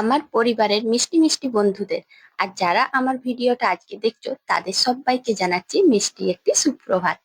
আমার পরিবারের মিষ্টি মিষ্টি বন্ধুদের। আর যারা আমার ভিডিওটা আজকে দেখছ, তাদের সবাইকে জানাচ্ছি মিষ্টি একটি সুপ্রভাত।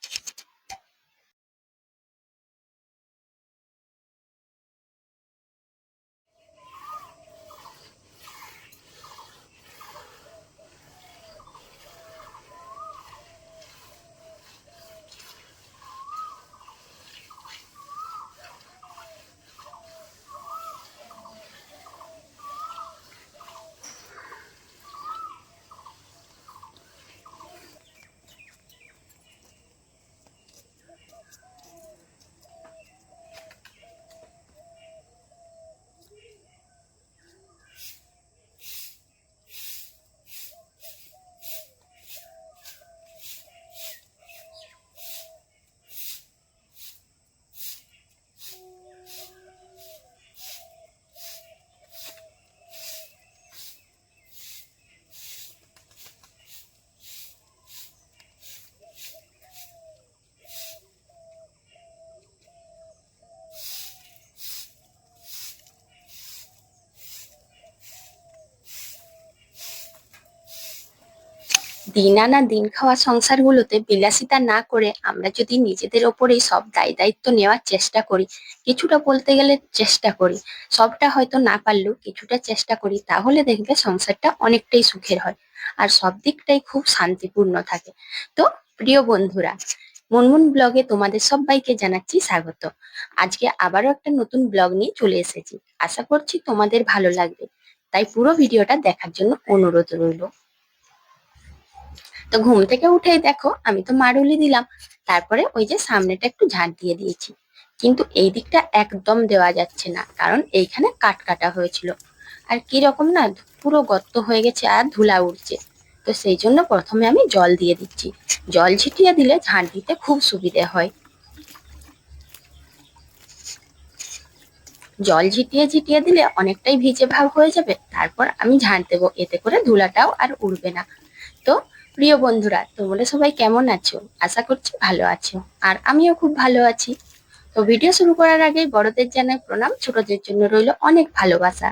দিন আনা দিন খাওয়া সংসারগুলোতে বিলাসিতা না করে আমরা যদি নিজেদের ওপরেই সব দায় দায়িত্ব নেওয়ার চেষ্টা করি, কিছুটা বলতে গেলে চেষ্টা করি, সবটা হয়তো না পারলেও কিছুটা চেষ্টা করি, তাহলে দেখবে সংসারটা অনেকটাই সুখের হয়। আর সব দিকটাই খুব শান্তিপূর্ণ থাকে। তো প্রিয় বন্ধুরা, মুনমুন ব্লগে তোমাদের সবাইকে জানাচ্ছি স্বাগত। আজকে আবারও একটা নতুন ব্লগ নিয়ে চলে এসেছি। আশা করছি তোমাদের ভালো লাগবে। তাই পুরো ভিডিওটা দেখার জন্য অনুরোধ রইল। তো ঘুম থেকে উঠেই দেখো আমি তো মারুলি দিলাম। তারপরে ওই যে সামনেটা একটু ঝাঁট দিয়ে দিয়েছি। কিন্তু এই দিকটা একদম দেওয়া যাচ্ছে না, কারণ এইখানে কাট কাটা হয়েছিল। আর কি রকম না, পুরো গর্ত হয়ে গেছে আর ধুলা উঠছে তো সেই জন্য প্রথমে আমি জল দিয়ে দিচ্ছি। জল ছিটিয়ে দিলে ঝাঁট দিতে খুব সুবিধে হয়। জল ঝিটিয়ে ঝিটিয়ে দিলে অনেকটাই ভিজে ভাব হয়ে যাবে। তারপর আমি ঝাঁট দেবো, এতে করে ধুলাটাও আর উড়বে না। তো প্রিয় বন্ধুরা, তোমরা সবাই কেমন আছো? আশা করছি ভালো আছো। আর আমিও খুব ভালো আছি। তো ভিডিও শুরু করার আগে বড়দের জানাই প্রণাম। ছোটদের জন্য রইল অনেক ভালোবাসা।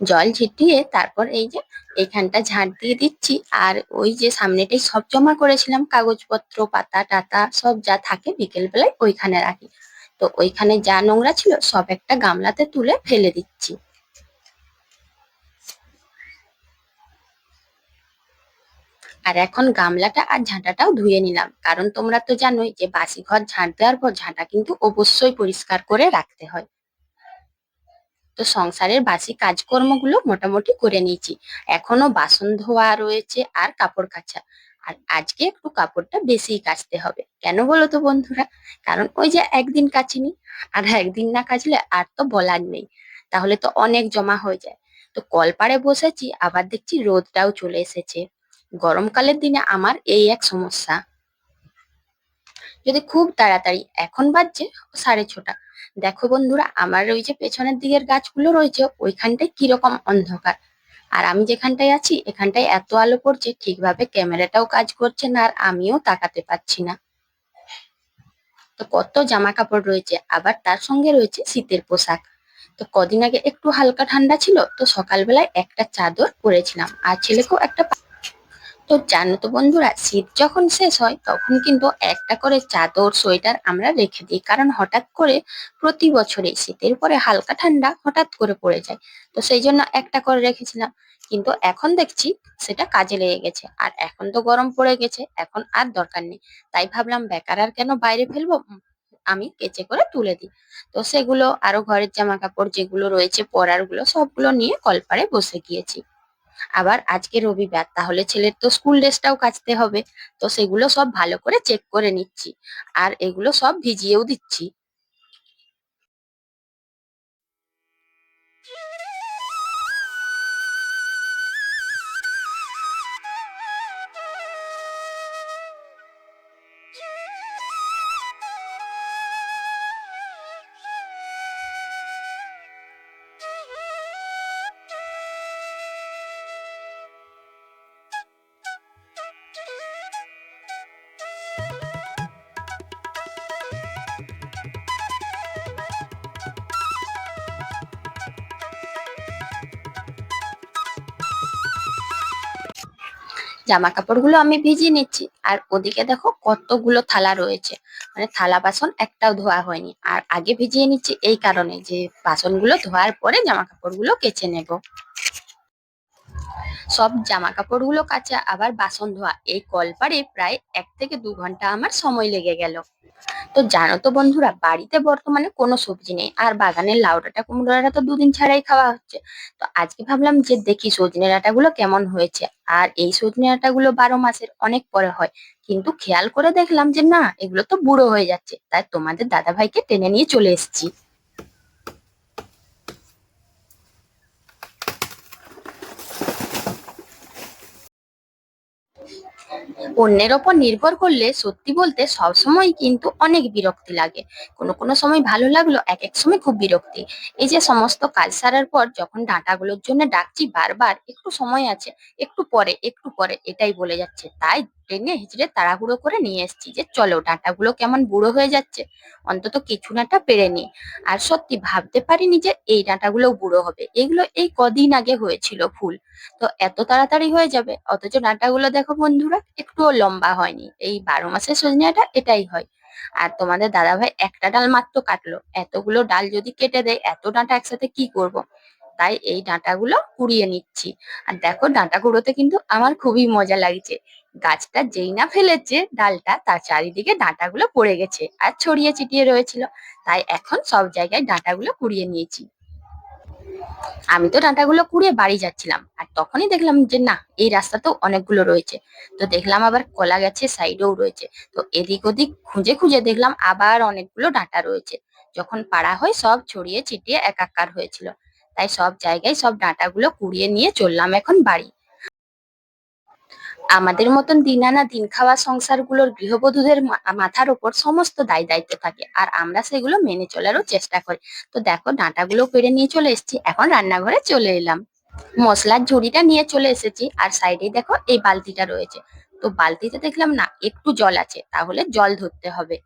জল ছিটিয়ে তারপর এই যে এইখানটা ঝাঁট দিয়ে দিচ্ছি। আর ওই যে সামনেটাই সব জমা করেছিলাম, কাগজপত্র, পাতা, টাতা, সব যা থাকে বিকেল বেলায় ওইখানে রাখি। তো ওইখানে যা নোংরা ছিল সব একটা গামলাতে তুলে ফেলে দিচ্ছি। আর এখন গামলাটা আর ঝাঁটাটাও ধুয়ে নিলাম। কারণ তোমরা তো জানোই যে বাসি ঘর ঝাঁট দেওয়ার পর ঝাঁটা কিন্তু অবশ্যই পরিষ্কার করে রাখতে হয়। তো সংসারের বাসি কাজকর্মগুলো মোটামুটি করে নিয়েছি। এখনও বাসন ধোয়া রয়েছে আর কাপড় কাচা। আর আজকে একটু কাপড়টা বেশি কাচতে হবে। কেন বলো তো বন্ধুরা? কারণ ওই যে একদিন কাচিনি আর একদিন না কাচলে আর তো বলার নেই। তাহলে তো অনেক জমা হয়ে যায়। তো কলপাড়ে বসেছি, আবার দেখছি রোদটাও চলে এসেছে। গরমকালের দিনে আমার এই এক সমস্যা। যদি খুব তাড়াতাড়ি, এখন বাজছে সাড়ে ছটা। দেখো বন্ধুরা, আমার ওই যে পেছনের দিকের গাছগুলো রয়েছে, ওইখানটায় কীরকম অন্ধকার? আর আমি যেখানটায় আছি, এখানটায় এত আলো পড়ছে, ঠিকভাবে ক্যামেরাটাও কাজ করছে না, আর আমিও তাকাতে পাচ্ছি না। তো কত জামা কাপড় রয়েছে, আবার তার সঙ্গে রয়েছে শীতের পোশাক। তো কদিন আগে একটু হালকা ঠান্ডা ছিল, তো সকালবেলায় একটা চাদর পরেছিলাম, আর ছেলেকেও একটা তো জানো তো বন্ধুরা, শীত যখন শেষ হয়, তখন কিন্তু একটা করে চাদর, সোয়েটার আমরা রেখে দিই। কারণ হঠাৎ করে প্রতি বছরে শীতের পরে হালকা ঠান্ডা হঠাৎ করে পড়ে যায়। তো সেই জন্য একটা করে রেখেছিলাম। কিন্তু এখন দেখছি সেটা কাজে লেগে গেছে। আর এখন তো গরম পড়ে গেছে, এখন আর দরকার নেই। তাই ভাবলাম, বেকার আর কেন বাইরে ফেলব? আমি কেচে করে তুলে দিই। তো সেগুলো আরও ঘরের জামা কাপড় যেগুলো রয়েছে পরারগুলো সবগুলো নিয়ে কলপারে বসে গিয়েছি। আবার আজকে রবিবার, তাহলে ছেলের তো স্কুল ড্রেসটাও কাচতে হবে। তো সেগুলো সব ভালো করে চেক করে নিচ্ছি। আর এগুলো সব ভিজিয়েও দিচ্ছি। জামা কাপড়গুলো আমি ভিজিয়ে নিচ্ছি। আর ওদিকে দেখো কতগুলো থালা রয়েছে। মানে থালা বাসন একটাও ধোয়া হয়নি। আর আগে ভিজিয়ে নিচ্ছি এই কারণে যে বাসনগুলো ধোয়ার পরে জামা কাপড়গুলো কেচে নেব। সব জামা কাপড়গুলো কাচা, আবার বাসন ধোয়া। এই কলপারে প্রায় এক থেকে দু ঘণ্টা আমার সময় লেগে গেল। তো জানো তো বন্ধুরা, বাড়িতে বর্তমানে কোনো সবজি নেই আর বাগানের লাউ ডাঁটা কুমড়োটা তো দুদিন ছাড়াই খাওয়া হচ্ছে। তো আজকে ভাবলাম যে দেখি সজনে ডাঁটাগুলো কেমন হয়েছে। আর এই সজনে ডাঁটাগুলো বারো মাসের অনেক পরে হয়। কিন্তু খেয়াল করে দেখলাম যে না, এগুলো তো বুড়ো হয়ে যাচ্ছে। তাই তোমাদের দাদা ভাইকে টেনে নিয়ে চলে এসেছি। অন্যের ওপর নির্ভর করলে সত্যি বলতে সবসময় কিন্তু অনেক বিরক্তি লাগে। কোনো কোনো সময় ভালো লাগল এক এক সময় খুব বিরক্তি। এই যে সমস্ত কাজ সারার পর যখন ডাঁটাগুলোর জন্য ডাকছি বারবার, একটু সময় আছে, একটু পরে একটু পরে, এটাই বলে যাচ্ছে। তাই টেনে হিচড়ে তাড়াহুড়ো করে নিয়ে এসেছি যে চলো ডাঁটাগুলো কেমন বুড়ো হয়ে যাচ্ছে। অন্তত কিছু ডাঁটা পেরে নি। আর সত্যি ভাবতে পারিনি যে এই ডাঁটাগুলো বুড়ো হবে। এগুলো এই কদিন আগে হয়েছিল ফুল। তো এত তাড়াতাড়ি হয়ে যাবে? অথচ ডাঁটাগুলো দেখো বন্ধুরা, একটুও লম্বা হয়নি। এই বারো মাসের সজনেটা এটাই হয়। আর তোমাদের দাদাভাই একটা ডাল মাত্র কাটলো। এতগুলো ডাল যদি কেটে দেয়, এত ডাঁটা একসাথে কি করব। তাই এই ডাঁটাগুলো কুড়িয়ে নিচ্ছি। আর দেখো ডাঁটা কুড়োতে কিন্তু আমার খুবই মজা লাগছে। গাছটা যেই না ফেলেছে, ডালটা তার চারিদিকে ডাঁটাগুলো পড়ে গেছে আর ছড়িয়ে ছিটিয়ে রয়েছিল। তাই এখন সব জায়গায় ডাঁটাগুলো কুড়িয়ে নিয়েছি। আমি তো ডাঁটাগুলো কুড়িয়ে বাড়ি যাচ্ছিলাম আর তখনই দেখলাম যে না, এই রাস্তাতেও অনেকগুলো রয়েছে। তো দেখলাম আবার কলা গাছের সাইডেও রয়েছে। তো এদিক ওদিক খুঁজে খুঁজে দেখলাম আবার অনেকগুলো ডাঁটা রয়েছে। যখন পাড়া হয় সব ছড়িয়ে ছিটিয়ে একাকার হয়েছিল। তাই সব জায়গায় সব ডাঁটাগুলো কুড়িয়ে নিয়ে চললাম এখন বাড়ি। আমাদের মতন দিন আনা দিন খাওয়া সংসারগুলোর গৃহবধূদের মাথার ওপর সমস্ত দায় দায়িত্ব থাকে, আর আমরা সেগুলো মেনে চলারও চেষ্টা করি। তো দেখো, ডাঁটাগুলো পেরে নিয়ে চলে এসেছি, এখন রান্নাঘরে চলে এলাম। মশলার ঝুড়িটা নিয়ে চলে এসেছি, আর সাইডে দেখো এই বালতিটা রয়েছে। তো বালতিতে দেখলাম না, একটু জল আছে, তাহলে জল ধরতে হবে।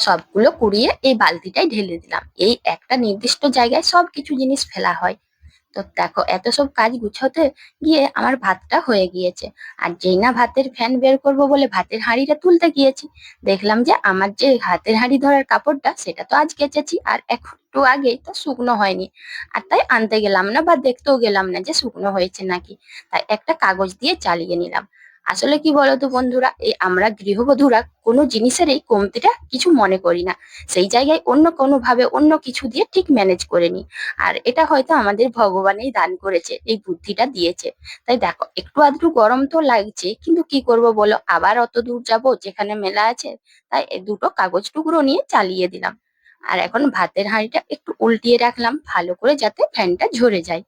সবগুলো কুড়িয়ে এই বালতিটাই ঢেলে দিলাম। এই একটা নির্দিষ্ট জায়গায় সব কিছু জিনিস ফেলা হয়। তো দেখো, এত সব কাজ গুছোতে গিয়ে আমার ভাতটা হয়ে গিয়েছে। আর যেই না ভাতের ফ্যান বের করব বলে ভাতের হাঁড়িটা তুলতে গিয়েছি, দেখলাম যে আমার যে হাতের হাঁড়ি ধরার কাপড়টা, সেটা তো আজ কেচেছি আর একটু আগেই তো শুকনো হয়নি। আর তাই আনতে গেলাম না বা দেখতেও গেলাম না যে শুকনো হয়েছে নাকি। তাই একটা কাগজ দিয়ে চালিয়ে নিলাম। আসলে কি বলতো বন্ধুরা, এই আমরা গৃহবধূরা কোনো জিনিসেরই কমতিটা কিছু মনে করি না। সেই জায়গায় অন্য কোনো ভাবে অন্য কিছু দিয়ে ঠিক ম্যানেজ করে নিই আর এটা হয়তো আমাদের ভগবানই দান করেছে, এই বুদ্ধিটা দিয়েছে। তাই দেখো, একটু আধটু গরম তো লাগছে, কিন্তু কি করব বলো? আবার অত দূর যাব যেখানে মেলা আছে, তাই এই দুটো কাগজ টুকরো নিয়ে চালিয়ে দিলাম। আর এখন ভাতের হাঁড়িটা একটু উল্টিয়ে রাখলাম, ভালো করে যাতে ফ্যানটা ঝরে যায়।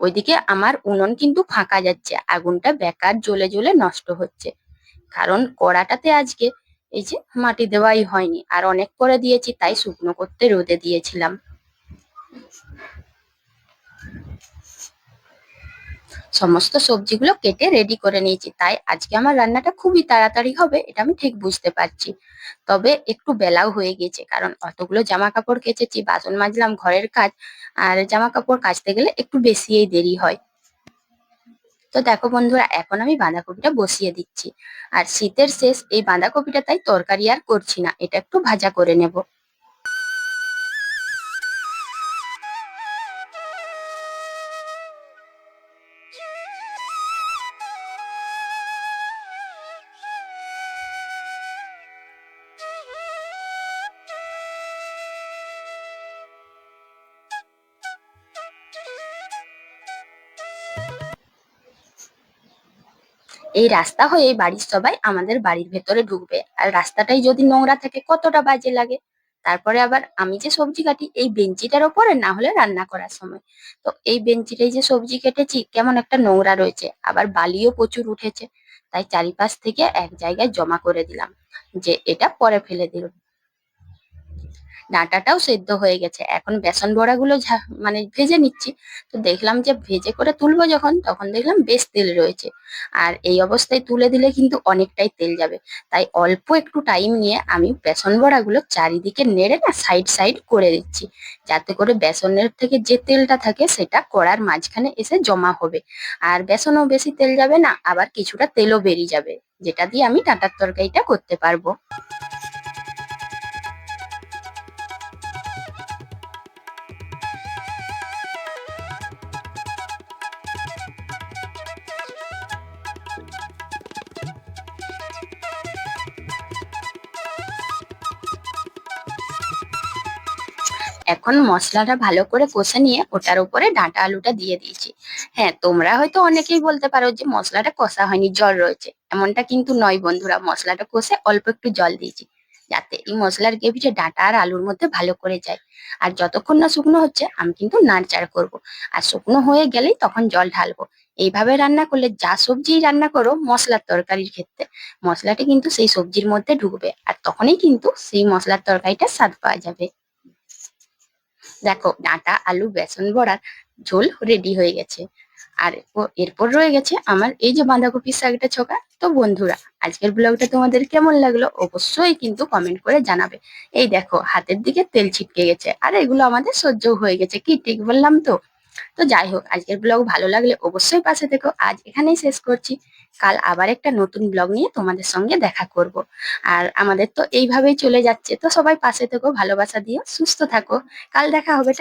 ওইদিকে আমার উনুন কিন্তু ফাঁকা যাচ্ছে, আগুনটা বেকার জ্বলে জ্বলে নষ্ট হচ্ছে। কারণ কড়াটাতে আজকে এই যে মাটি দেওয়াই হয়নি, আর অনেক করে দিয়েছি, তাই শুকনো করতে রোদে দিয়েছিলাম। সমস্ত সবজিগুলো কেটে রেডি করে নিয়েছি। তাই আজকে আমার রান্নাটা খুবই তাড়াতাড়ি হবে, এটা আমি ঠিক বুঝতে পারছি। তবে একটু বেলাও হয়ে গেছে, কারণ অতগুলো জামা কাপড় কেচেছি, বাসন মাজলাম, ঘরের কাজ, আর জামা কাপড় কাচতে গেলে একটু বেশিই দেরি হয়। তো দেখো বন্ধুরা, এখন আমি বাঁধাকপিটা বসিয়ে দিচ্ছি। আর শীতের শেষ এই বাঁধাকপিটা তাই তরকারি আর করছি না, এটা একটু ভাজা করে নেব। এই রাস্তা হয়ে এই বাড়ির সবাই আমাদের বাড়ির ভেতরে ঢুকবে। আর রাস্তাটাই যদি নোংরা থাকে, কতটা বাজে লাগে? তারপরে আবার আমি যে সবজি কাটি, এই বেঞ্চিটার ওপরে না হলে রান্না করার সময়। তো এই বেঞ্চিটাই যে সবজি কেটেছি, কেমন একটা নোংরা রয়েছে। আবার বালিও প্রচুর উঠেছে। তাই চারিপাশ থেকে এক জায়গায় জমা করে দিলাম যে এটা পরে ফেলে দিল। ডাঁটাটাও সেদ্ধ হয়ে গেছে। এখন বেসন বড়াগুলো মানে ভেজে নিচ্ছি। তো দেখলাম যে ভেজে করে তুলবো যখন, তখন দেখলাম বেশ তেল রয়েছে। আর এই অবস্থায় তুলে দিলে কিন্তু অনেকটাই তেল যাবে। তাই অল্প একটু টাইম নিয়ে আমি বেসন বড়াগুলো চারিদিকে নেড়ে না সাইড সাইড করে দিচ্ছি। যাতে করে বেসনের থেকে যে তেলটা থাকে সেটা কড়ার মাঝখানে এসে জমা হবে। আর বেসনও বেশি তেল যাবে না, আবার কিছুটা তেলও বেরিয়ে যাবে, যেটা দিয়ে আমি ডাঁটার তরকারিটা করতে পারব। এখন মশলাটা ভালো করে কষে নিয়ে ওটার উপরে ডাঁটা আলুটা দিয়ে দিয়েছি। হ্যাঁ তোমরা হয়তো অনেকেই বলতে পারো যে মশলাটা কষা হয়নি, জল রয়েছে। এমনটা কিন্তু নয় বন্ধুরা, মশলাটা কষে অল্প একটু জল দিয়েছি যাতে এই মশলার গ্রেভিটা ডাঁটা আর আলুর মধ্যে ভালো করে যায়। আর যতক্ষণ না শুকনো হচ্ছে, আমি কিন্তু নাড়চাড় করব। আর শুকনো হয়ে গেলেই তখন জল ঢালবো। এইভাবে রান্না করলে যা সবজি রান্না করো মশলার তরকারির ক্ষেত্রে, মশলাটা কিন্তু সেই সবজির মধ্যে ঢুকবে। আর তখনই কিন্তু সেই মশলার তরকারিটা স্বাদ পাওয়া যাবে। দেখো, ডাঁটা, আলু, বেসন, বড়ার ঝোল রেডি হয়ে গেছে। আর এরপর রয়ে গেছে আমার এই যে বাঁধাকপির শাকটা ছোকা। তো বন্ধুরা, আজকের ব্লগটা তোমাদের কেমন লাগল অবশ্যই কিন্তু কমেন্ট করে জানাবে। এই দেখো, হাতের দিকে তেল ছিটকে গেছে। আর এগুলো আমাদের সহ্য হয়ে গেছে, কি ঠিক বললাম তো? তো যাই হোক, আজকের ব্লগ ভালো লাগলে অবশ্যই পাশে থেকো। আজ এখানেই শেষ করছি। কাল আবার একটা নতুন ব্লগ নিয়ে তোমাদের সঙ্গে দেখা করব। আর আমাদের তো এইভাবেই চলে যাচ্ছে, তো সবাই পাশে থেকো, ভালোবাসা দিও, সুস্থ থাকো। কাল দেখা হবে